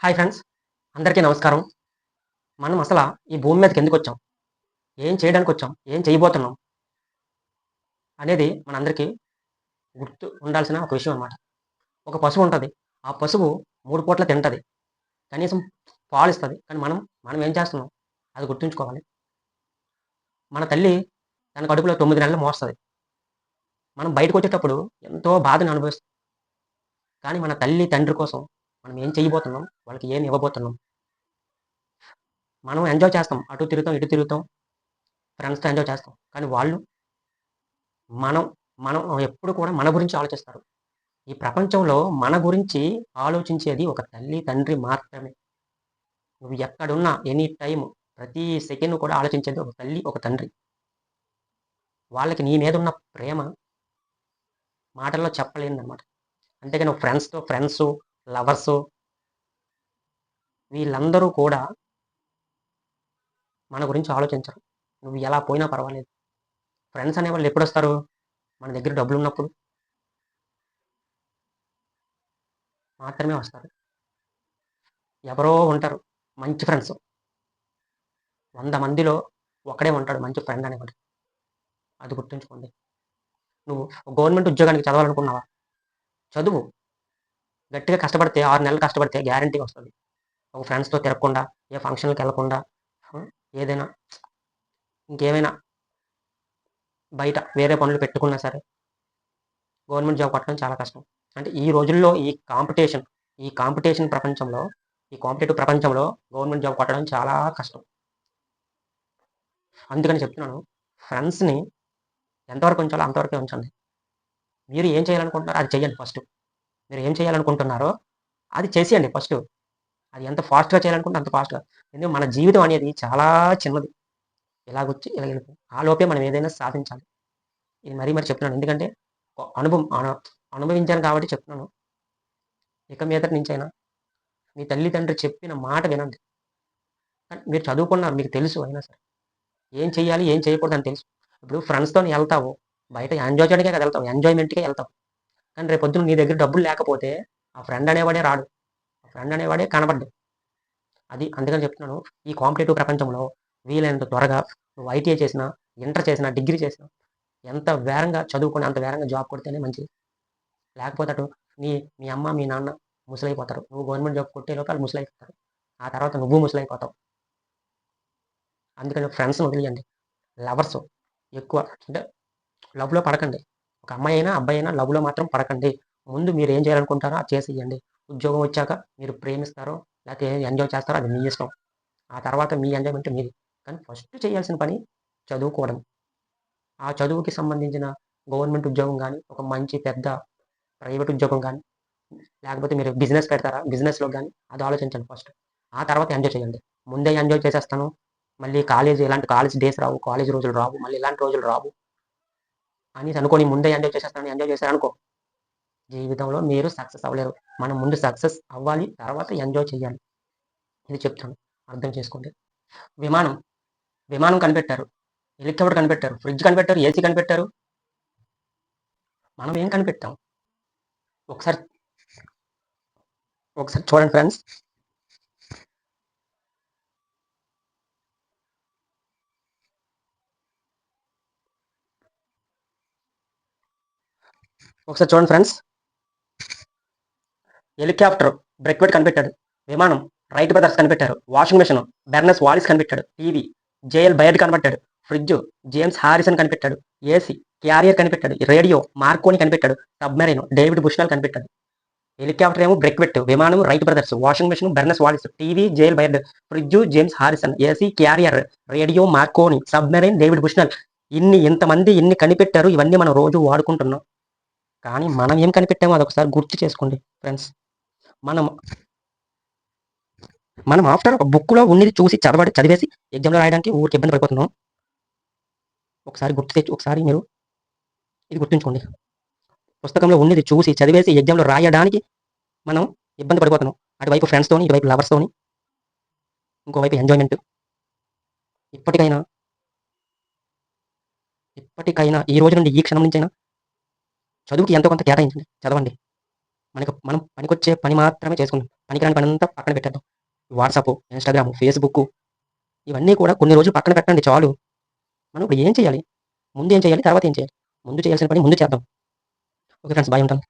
Hi friends అందరికీ నమస్కారం. మనం అసలు ఈ భూమి మీదకి ఎందుకు వచ్చాం? ఏం చేయడానికి వచ్చాం? ఏం చేయబోతున్నాం? అనేది మనందరికీ గుర్తు ఉండాల్సిన ఒక విషయం అన్నమాట. ఒక పశువు ఉంటుంది. ఆ పశువు మూడు పూట్ల తింటుంది. కనీసం పాలు ఇస్తుంది. కానీ మనం మనం ఏం చేస్తున్నాం? అది గుర్తుంచుకోవాలి. మన తల్లి తన కడుపులో తొమ్మిది నెలలు మోస్తుంది. మనం బయటకు వచ్చేటప్పుడు ఎంతో బాధను అనుభవిస్తాం కానీ మన తల్లి తండ్రి కోసం మనం ఏం చేయబోతున్నాం? వాళ్ళకి ఏం ఇవ్వబోతున్నాం? మనం ఎంజాయ్ చేస్తాం. అటు తిరుగుతాం ఇటు తిరుగుతాం. ఫ్రెండ్స్తో ఎంజాయ్ చేస్తాం. కానీ వాళ్ళు మనం మనం ఎప్పుడు కూడా మన గురించి ఆలోచిస్తారు. ఈ ప్రపంచంలో మన గురించి ఆలోచించేది ఒక తల్లి తండ్రి మాత్రమే. నువ్వు ఎక్కడున్నా ఎనీ టైం ప్రతి సెకండ్ కూడా ఆలోచించేది ఒక తల్లి ఒక తండ్రి. వాళ్ళకి నీ మీద ఉన్న ప్రేమ మాటల్లో చెప్పలేదన్నమాట అంతేగాని ఫ్రెండ్స్తో ఫ్రెండ్స్ లవర్సు వీళ్ళందరూ కూడా మన గురించి ఆలోచించరు. నువ్వు ఎలా పోయినా పర్వాలేదు. ఫ్రెండ్స్ అనేవాళ్ళు ఎప్పుడు వస్తారు మన దగ్గర డబ్బులు ఉన్నప్పుడు మాత్రమే వస్తారు. ఎవరో ఉంటారు. మంచి ఫ్రెండ్స్. వంద మందిలో ఒకడే ఉంటాడు మంచి ఫ్రెండ్ అనేవాడు. అది గుర్తుంచుకోండి. నువ్వు గవర్నమెంట్ ఉద్యోగానికి చదవాలనుకున్నావా? చదువు. గట్టిగా కష్టపడితే ఆరు నెలలు కష్టపడితే గ్యారంటీ వస్తుంది. ఒక ఫ్రెండ్స్తో తిరగకుండా ఏ ఫంక్షన్కి వెళ్ళకుండా ఏదైనా ఇంకేమైనా బయట వేరే పనులు పెట్టుకున్నా సరే గవర్నమెంట్ జాబ్ కొట్టడం చాలా కష్టం. అంటే ఈ రోజుల్లో ఈ కాంపిటీషన్ ఈ కాంపిటీషన్ ప్రపంచంలో ఈ కాంపిటేటివ్ ప్రపంచంలో గవర్నమెంట్ జాబ్ కొట్టడం చాలా కష్టం. అందుకని చెప్తున్నాను ఫ్రెండ్స్ని ఎంతవరకు ఉంచాలో అంతవరకే ఉంచండి. మీరు ఏం చేయాలనుకుంటున్నారో అది చెయ్యండి ఫస్ట్ మీరు ఏం చేయాలనుకుంటున్నారో అది చేసేయండి ఫస్ట్. అది ఎంత ఫాస్ట్గా చేయాలనుకుంటే అంత ఫాస్ట్గా. ఎందుకంటే మన జీవితం అనేది చాలా చిన్నది. ఇలాగొచ్చి ఇలా వెళ్ళిపోయి ఆ లోపే మనం ఏదైనా సాధించాలి. ఇది మరీ మరి చెప్తున్నాను. ఎందుకంటే అనుభవం అనుభవించాను కాబట్టి చెప్తున్నాను. ఇక మీదటి నుంచైనా మీ తల్లిదండ్రులు చెప్పిన మాట వినండి. మీరు చదువుకున్నారు మీకు తెలుసు అయినా సరే. ఏం చేయాలి ఏం చేయకూడదు అని తెలుసు. ఇప్పుడు ఫ్రెండ్స్తో వెళ్తావు. బయట ఎంజాయ్ చేయడానికే కదా వెళ్తావు. ఎంజాయ్మెంట్కే వెళ్తావు. కానీ రేపు పొద్దున్న నీ దగ్గర డబ్బులు లేకపోతే ఆ ఫ్రెండ్ అనేవాడే రాడు. ఆ ఫ్రెండ్ అనేవాడే కనబడ్డు. అది అందుకని చెప్తున్నాను ఈ కాంపిటేటివ్ ప్రపంచంలో వీలైనంత త్వరగా నువ్వు ఐటీఐ చేసినా ఇంటర్ చేసినా డిగ్రీ చేసినా ఎంత వేరంగా చదువుకుని అంత వేరంగా జాబ్ కొడితేనే మంచిది. లేకపోతే అటు నీ మీ అమ్మ మీ నాన్న ముసలైపోతారు. నువ్వు గవర్నమెంట్ జాబ్ కొట్టే లోపల ముసలైపోతారు. ఆ తర్వాత నువ్వు ముసలైపోతావు. అందుకని ఫ్రెండ్స్ని వదిలేయండి. లవర్స్ ఎక్కువ అంటే లవ్లో పడకండి. ఒక అమ్మాయి అయినా అబ్బాయి అయినా లవ్లో మాత్రం పడకండి. ముందు మీరు ఏం చేయాలనుకుంటారో అది చేసేయండి. ఉద్యోగం వచ్చాక మీరు ప్రేమిస్తారో లేకపోతే ఎంజాయ్ చేస్తారో అది మీ ఇష్టం. ఆ తర్వాత మీ ఎంజాయ్మెంట్ మీది. కానీ ఫస్ట్ చేయాల్సిన పని చదువుకోవడం. ఆ చదువుకి సంబంధించిన గవర్నమెంట్ ఉద్యోగం కానీ ఒక మంచి పెద్ద ప్రైవేట్ ఉద్యోగం కానీ లేకపోతే మీరు బిజినెస్ పెడతారా బిజినెస్లో కానీ అది ఆలోచించండి ఫస్ట్. ఆ తర్వాత ఎంజాయ్ చేయండి. ముందే ఎంజాయ్ చేసేస్తాను. మళ్ళీ కాలేజ్ ఇలాంటి కాలేజ్ డేస్ రావు కాలేజ్ రోజులు రావు మళ్ళీ ఇలాంటి రోజులు రావు. అని అనుకోని ముందే ఎంజాయ్ చేసేస్తాను ఎంజాయ్ చేశారు అనుకో జీవితంలో మీరు సక్సెస్ అవ్వలేరు. మనం ముందు సక్సెస్ అవ్వాలి తర్వాత ఎంజాయ్ చేయాలి ఇది చెప్తాను. అర్థం చేసుకోండి. విమానం విమానం కనిపెట్టారు. హెలికాప్టర్ కనిపెట్టారు. ఫ్రిడ్జ్ కనిపెట్టారు. ఏసీ కనిపెట్టారు. మనం ఏం కనిపెట్టాం? ఒకసారి ఒకసారి చూడండి ఫ్రెండ్స్ ఒకసారి చూడండి ఫ్రెండ్స్. హెలికాప్టర్ బ్రెక్వెట్ కనిపెట్టాడు. విమానం రైట్ బ్రదర్స్ కనిపెట్టారు. వాషింగ్ మెషిన్ బెర్నస్ వాలిస్ కనిపెట్టాడు. టీవీ జేఎల్ బయర్డ్ కనిపెట్టాడు. ఫ్రిడ్జ్ జేమ్స్ హారిసన్ కనిపెట్టాడు. ఏసీ క్యారియర్ కనిపెట్టాడు. రేడియో మార్కోని కనిపెట్టాడు. సబ్మెరైన్ డేవిడ్ బుష్నాల్ కనిపెట్టాడు. హెలికాప్టర్ ఏమో బ్రెక్వెట్ విమానం Wright brothers washing machine Barnes Wallis TV JL Baird fridge James Harrison AC Carrier radio Marconi submarine David Bushnell. ఇన్ని ఇంతమంది ఇన్ని కనిపెట్టారు. ఇవన్నీ మనం రోజు వాడుకుంటున్నాం. కానీ మనం ఏం కనిపెట్టామో అదొకసారి గుర్తు చేసుకోండి ఫ్రెండ్స్ మనం మనం ఆఫ్టర్ ఒక బుక్లో ఉన్నది చూసి చదవడి చదివేసి ఎగ్జామ్లో రాయడానికి ఊరికి ఇబ్బంది పడిపోతున్నాం. ఒకసారి గుర్తు తెచ్చు ఒకసారి మీరు ఇది గుర్తుంచుకోండి. పుస్తకంలో ఉన్నది చూసి చదివేసి ఎగ్జామ్లో రాయడానికి మనం ఇబ్బంది పడిపోతున్నాం. అటువైపు ఫ్రెండ్స్తోని ఇటువైపు లవర్స్తోని ఇంకోవైపు ఎంజాయ్మెంట్ ఇప్పటికైనా ఇప్పటికైనా ఈ రోజు నుండి ఈ క్షణం నుంచైనా చదువుకి ఎంతో కొంత కేటాయించండి చదవండి. మనకు మనం పనికొచ్చే పని మాత్రమే చేసుకుందాం. పనికిరాని పని అంతా పక్కన పెట్టేద్దాం. వాట్సాప్ ఇన్స్టాగ్రామ్ ఫేస్బుక్ ఇవన్నీ కూడా కొన్ని రోజులు పక్కన పెట్టండి చాలు. మనం ఇప్పుడు ఏం చేయాలి? ముందు ఏం చేయాలి? తర్వాత ఏం చేయాలి? ముందు చేయాల్సిన పని ముందు చేద్దాం. ఓకే ఫ్రెండ్స్ బాయ్ ఉంటాను.